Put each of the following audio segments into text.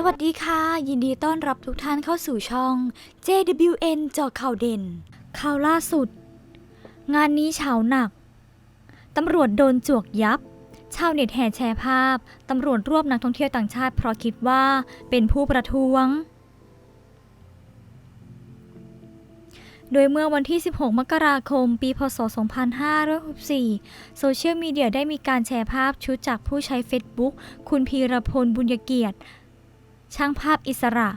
สวัสดีค่ะ ยินดีต้อนรับทุกท่านเข้าสู่ช่อง JWN เจาะข่าวเด่น ข่าวล่าสุด งานนี้เฉาหนัก ตำรวจโดนจวกยับ ชาวเน็ตแห่แชร์ภาพ ตำรวจรวบนักท่องเที่ยวต่างชาติ เพราะคิดว่าเป็นผู้ประท้วง โดยเมื่อวันที่ 16 มกราคม ปีพศ 2564 โซเชียลมีเดียได้มีการแชร์ภาพชุดจากผู้ใช้ Facebook คุณพีรพลบุญเกียรติ ช่างภาพอิสระ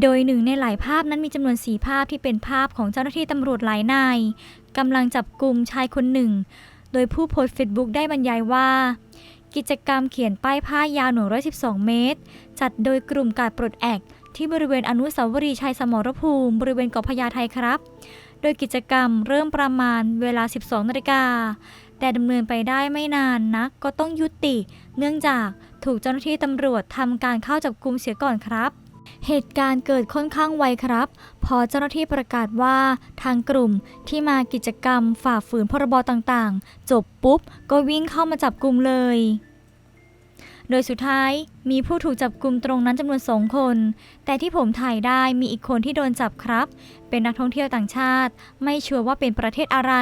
โดยหนึ่งในหลายภาพนั้นมีจำนวนสีภาพที่เป็นภาพของเจ้าหน้าที่ตำรวจหลายนายกำลังจับกลุ่มชายคนหนึ่ง โดยผู้โพสต์เฟซบุ๊กได้บรรยายว่า กิจกรรมเขียนป้ายผ้ายาว 112 เมตร จัดโดยกลุ่มการปลดแอกที่บริเวณอนุสาวรีย์ชัยสมรภูมิ บริเวณเกาะพญาไทครับ โดยกิจกรรมเริ่มประมาณเวลา 12 นาฬิกา แต่ดำเนินไปได้ไม่นานนักก็ต้องยุติ เนื่องจากถูกเจ้าหน้าที่ตำรวจทำการเข้าจับกุมเสียก่อนครับ เหตุการณ์เกิดค่อนข้างไวครับ พอเจ้าหน้าที่ประกาศว่าทางกลุ่มที่มากิจกรรมฝ่าฝืนพรบต่างๆ จบปุ๊บก็วิ่งเข้ามาจับกลุ่มเลย โดยสุดท้ายมีผู้ถูกจับกลุ่มตรงนั้นจำนวนสองคน แต่ที่ผมถ่ายได้มีอีกคนที่โดนจับครับ เป็นนักท่องเที่ยวต่างชาติ ไม่เชัวร์ว่าเป็นประเทศอะไร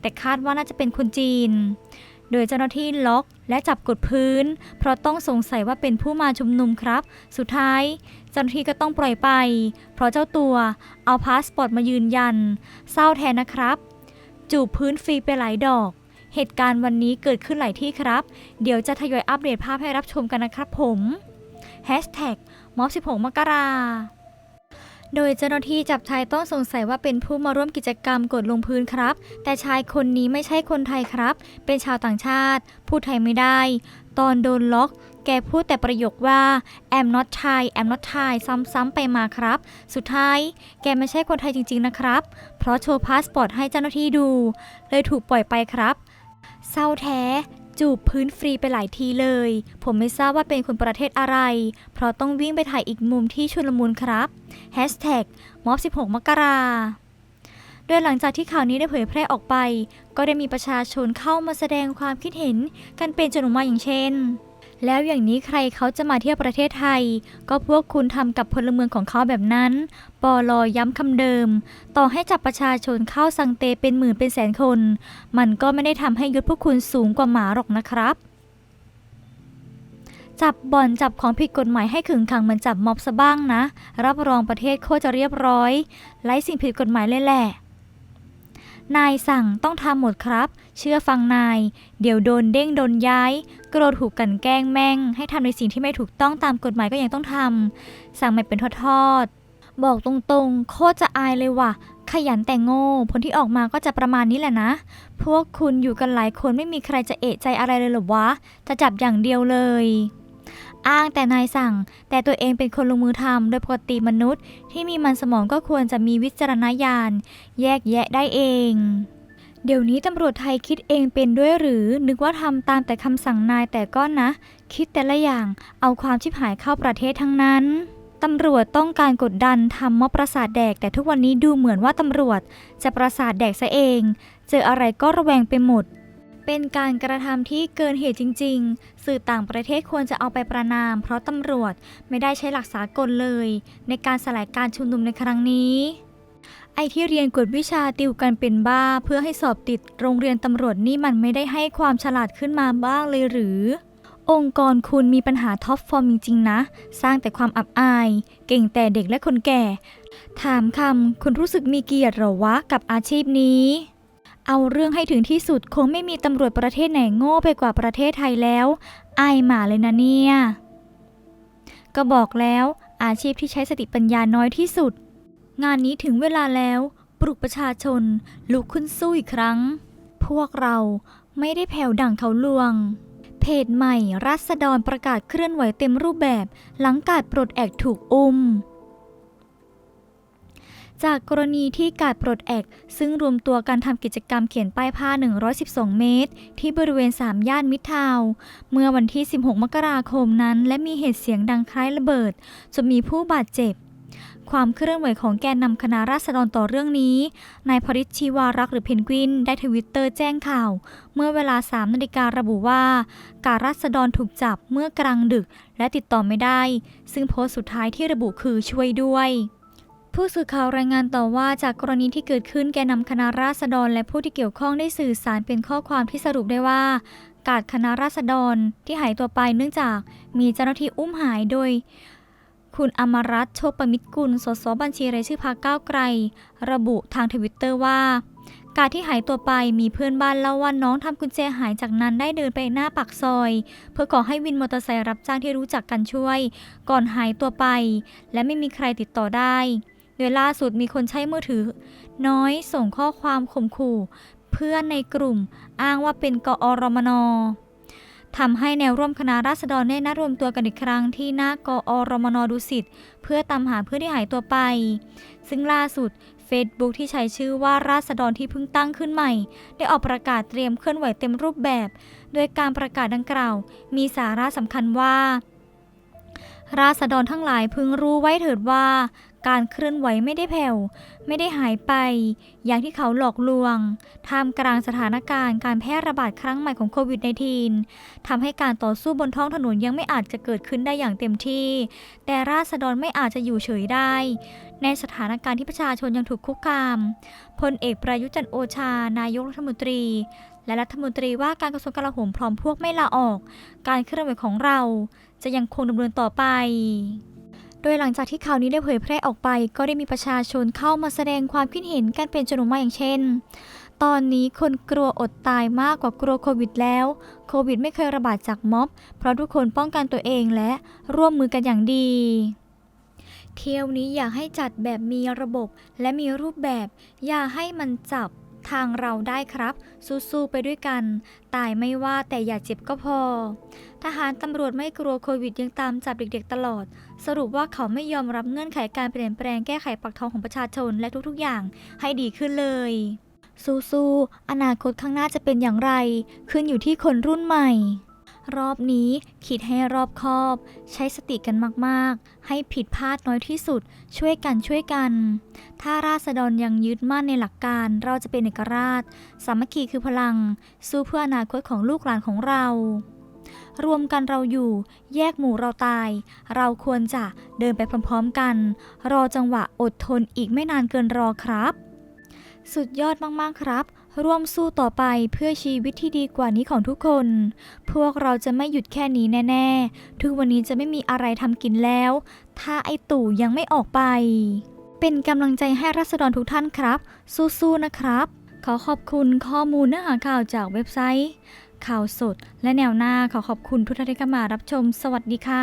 แต่คาดว่าน่าจะเป็นคนจีน โดยเจ้าหน้าที่ล็อกและจับกดพื้น เพราะต้องสงสัยว่าเป็นผู้มาชุมนุมครับ สุดท้ายเจ้าหน้าที่ก็ต้องปล่อยไป เพราะเจ้าตัวเอาพาสปอร์ตมายืนยัน เศร้าแทนนะครับ จูบพื้นฟรีไปหลายดอก เหตุการณ์วันนี้เกิดขึ้นหลายที่ครับ เดี๋ยวจะทยอยอัปเดตภาพให้รับชมกันนะครับผม Hashtag ม็อบ16 มกราโดยเจ้าหน้าที่จับชายต้องสงสัยว่าเป็นผู้มาร่วมกิจกรรมกดลงพื้นครับ แต่ชายคนนี้ไม่ใช่คนไทยครับ เป็นชาวต่างชาติ พูดไทยไม่ได้ ตอนโดนล็อก แกพูดแต่ประโยคว่า am not Thai am not Thai ซ้ำๆไปมาครับ สุดท้าย แกไม่ใช่คนไทยจริงๆนะครับ เพราะโชว์พาสปอร์ตให้เจ้าหน้าที่ดู เลยถูกปล่อยไปครับ เศร้าแท้ จูบพื้นฟรีไปหลายทีเลย ผมไม่ทราบว่าเป็นคนประเทศอะไร เพราะต้องวิ่งไปถ่ายอีกมุมที่ชุลมุนครับแฮชแท็กม็อบ16 มกราโดยหลังจากที่ข่าวนี้ได้เผยแพร่ออกไป ก็ได้มีประชาชนเข้ามาแสดงความคิดเห็นกันเป็นจำนวนมากอย่างเช่น แล้วอย่างนี้ใครเขาจะมาเที่ยวประเทศไทย ก็พวกคุณทำกับพลเมืองของเขาแบบนั้น ปอลอย้ำคำเดิม ต่อให้จับประชาชนเข้าสังเตเป็นหมื่นเป็นแสนคน มันก็ไม่ได้ทำให้ยศพวกคุณสูงกว่าหมาหรอกนะครับจับบ่อนจับของผิดกฎหมายให้ขึงขังเหมือนจับม็อบซะบ้างนะ รับรองประเทศโคตรจะเรียบร้อยไร้สิ่งผิดกฎหมายเลยแหละ นายสั่งต้องทำหมดครับ เชื่อฟังนาย เดี๋ยวโดนเด้งโดนย้ายกลัวถูกกันแกล้งแม่ง ให้ทำในสิ่งที่ไม่ถูกต้องตามกฎหมายก็ยังต้องทำสั่งไม่เป็นทอดๆบอกตรงๆ โคตรจะอายเลยว่ะ ขยันแต่งโง่ ผลที่ออกมาก็จะประมาณนี้แหละนะ พวกคุณอยู่กันหลายคนไม่มีใครจะเอะใจอะไรเลยหรอวะ จะจับอย่างเดียวเลย อ้างแต่นายสั่ง แต่ตัวเองเป็นคนลงมือทำโดยปกติมนุษย์ ที่มีมันสมองก็ควรจะมีวิจารณญาณ แยกแยะได้เอง เดี๋ยวนี้ตำรวจไทยคิดเองเป็นด้วยหรือ นึกว่าทำตามแต่คำสั่งนายแต่ก็นะ คิดแต่ละอย่างเอาความชิบหายเข้าประเทศทั้งนั้นตำรวจต้องการกดดันทำม็อบประสาทแดก แต่ทุกวันนี้ดูเหมือนว่าตำรวจจะประสาทแดกซะเอง เจออะไรก็ระแวงไปหมด เป็นการกระทำที่เกินเหตุจริง ๆ สื่อต่างประเทศควรจะเอาไปประนาม เพราะตำรวจไม่ได้ใช้หลักสากลเลย ในการสลายการชุมนุมในครั้งนี้ ไอที่เรียนกวดวิชาติวกันเป็นบ้า เพื่อให้สอบติดโรงเรียนตำรวจนี่มันไม่ได้ให้ความฉลาดขึ้นมาบ้างเลยหรือ องค์กรคุณมีปัญหาท็อปฟอร์มจริงๆนะ สร้างแต่ความอับอาย เก่งแต่เด็กและคนแก่ ถามคำคุณรู้สึกมีเกียรติหรอวะกับอาชีพนี้ เอาเรื่องให้ถึงที่สุดคงไม่มีตำรวจประเทศไหนโง่ไปกว่าประเทศไทยแล้ว อายหมาเลยนะเนี่ย ก็บอกแล้วอาชีพที่ใช้สติปัญญาน้อยที่สุด งานนี้ถึงเวลาแล้ว ปลุกประชาชน ลุกขึ้นสู้อีกครั้ง พวกเราไม่ได้แผ่วดั่งเขาลวง เพจใหม่รัศดรประกาศเคลื่อนไหวเต็มรูปแบบ หลังการปลดแอกถูกอุ้ม จากกรณีที่การปลดแอกซึ่งรวมตัวกันทำกิจกรรมเขียนป้ายผ้า 112 เมตร ที่บริเวณ 3 ย่านมิทาวเมื่อวันที่ 16 มกราคมนั้น และมีเหตุเสียงดังคล้ายระเบิดจนมีผู้บาดเจ็บ ความเคลื่อนไหวของแกนนำคณะราษฎรต่อเรื่องนี้ นายพริชชีวารักษ์หรือเพนกวิน ได้ทวิตเตอร์แจ้งข่าว เมื่อเวลา 3 นาฬิการะบุว่า การราษฎรถูกจับเมื่อกลางดึกและติดต่อไม่ได้ ซึ่งโพสต์สุดท้ายที่ระบุคือช่วยด้วย ผู้สื่อข่าวรายงานต่อว่าจากกรณีที่เกิดขึ้นแกนนำคณะราษฎรและผู้ที่เกี่ยวข้องได้สื่อสารเป็นข้อความที่สรุปได้ว่า การคณะราษฎรที่หายตัวไปเนื่องจากมีเจ้าหน้าที่อุ้มหายโดย คุณอมรัตโชคประมิตรกุลสสบัญชีรายชื่อพรรคก้าวไกล ระบุทางทวิตเตอร์ว่า การที่หายตัวไปมีเพื่อนบ้านเล่าว่าน้องทำกุญแจหายจากนั้นได้เดินไปหน้าปากซอย เพื่อขอให้วินมอเตอร์ไซค์รับจ้างที่รู้จักกันช่วย ก่อนหายตัวไป และไม่มีใครติดต่อได้ โดยล่าสุดมีคนใช้มือถือ น้อยส่งข้อความข่มขู่ เพื่อนในกลุ่มอ้างว่าเป็นกอรมนทำให้แนวร่วมคณะราษฎรได้นัดรวมตัวกันอีกครั้งที่หน้ากอรมนดุสิตเพื่อตามหาเพื่อนที่หายตัวไป ซึ่งล่าสุด Facebook ที่ใช้ชื่อว่าราษฎรที่เพิ่งตั้งขึ้นใหม่ ได้ออกประกาศเตรียมเคลื่อนไหวเต็มรูปแบบ โดยการประกาศดังกล่าว มีสาระสำคัญว่า ราษฎรทั้งหลายพึงรู้ไว้เถิดว่า การเคลื่อนไหวไม่ได้แผ่ว ไม่ได้หายไป อย่างที่เขาหลอกลวงท่ามกลางสถานการณ์การแพร่ระบาดครั้งใหม่ของโควิด -19 ทำให้การต่อสู้บนท้องถนนยังไม่อาจจะเกิดขึ้นได้อย่างเต็มที่ แต่ราษฎรไม่อาจจะอยู่เฉยได้ ในสถานการณ์ที่ประชาชนยังถูกคุกคามพลเอกประยุจันโอชา นายกรัฐมนตรีและรัฐมนตรีว่าการกระทรวงกลาโหมพร้อมพวกไม่ลาออก การเคลื่อนไหวของเรา จะยังคงดำเนินต่อไป โดยหลังจากที่ข่าวนี้ได้เผยแพร่ออกไป ก็ได้มีประชาชนเข้ามาแสดงความคิดเห็นกันเป็นจำนวนมากอย่างเช่น ตอนนี้คนกลัวอดตายมากกว่ากลัวโควิดแล้ว โควิดไม่เคยระบาดจากม็อบ เพราะทุกคนป้องกันตัวเองและร่วมมือกันอย่างดีเที่ยวนี้อยากให้จัดแบบมีระบบและมีรูปแบบ อย่าให้มันจับ ทางเราได้ครับ สู้ๆไปด้วยกัน ตายไม่ว่าแต่อย่าเจ็บก็พอ ทหารตำรวจไม่กลัวโควิดยังตามจับเด็กๆตลอด สรุปว่าเขาไม่ยอมรับเงื่อนไขการเปลี่ยนแปลงแก้ไขปักท้องของประชาชนและทุกๆอย่างให้ดีขึ้นเลยสู้ๆอนาคตข้างหน้าจะเป็นอย่างไร ขึ้นอยู่ที่คนรุ่นใหม่ รอบนี้คิดให้รอบคอบ ใช้สติกันมากๆ ให้ผิดพลาดน้อยที่สุด ช่วยกันช่วยกัน ถ้าราษฎรยังยึดมั่นในหลักการเราจะเป็นเอกราช สามัคคีคือพลัง สู้เพื่ออนาคตของลูกหลานของเรา รวมกันเราอยู่ แยกหมู่เราตาย เราควรจะเดินไปพร้อมๆกัน รอจังหวะอดทนอีกไม่นานเกินรอครับ สุดยอดมากๆครับ ร่วมสู้ต่อไปเพื่อชีวิตที่ดีกว่านี้ของทุกคน พวกเราจะไม่หยุดแค่นี้แน่ๆ ทุกวันนี้จะไม่มีอะไรทำกินแล้ว ถ้าไอตู่ยังไม่ออกไป เป็นกำลังใจให้รัษฎรทุกท่านครับ สู้ๆนะครับ ขอขอบคุณข้อมูลเนื้อหาข่าวจากเว็บไซต์ ข่าวสด และแนวหน้าขอขอบคุณทุกท่านที่เข้ามารับชม สวัสดีค่ะ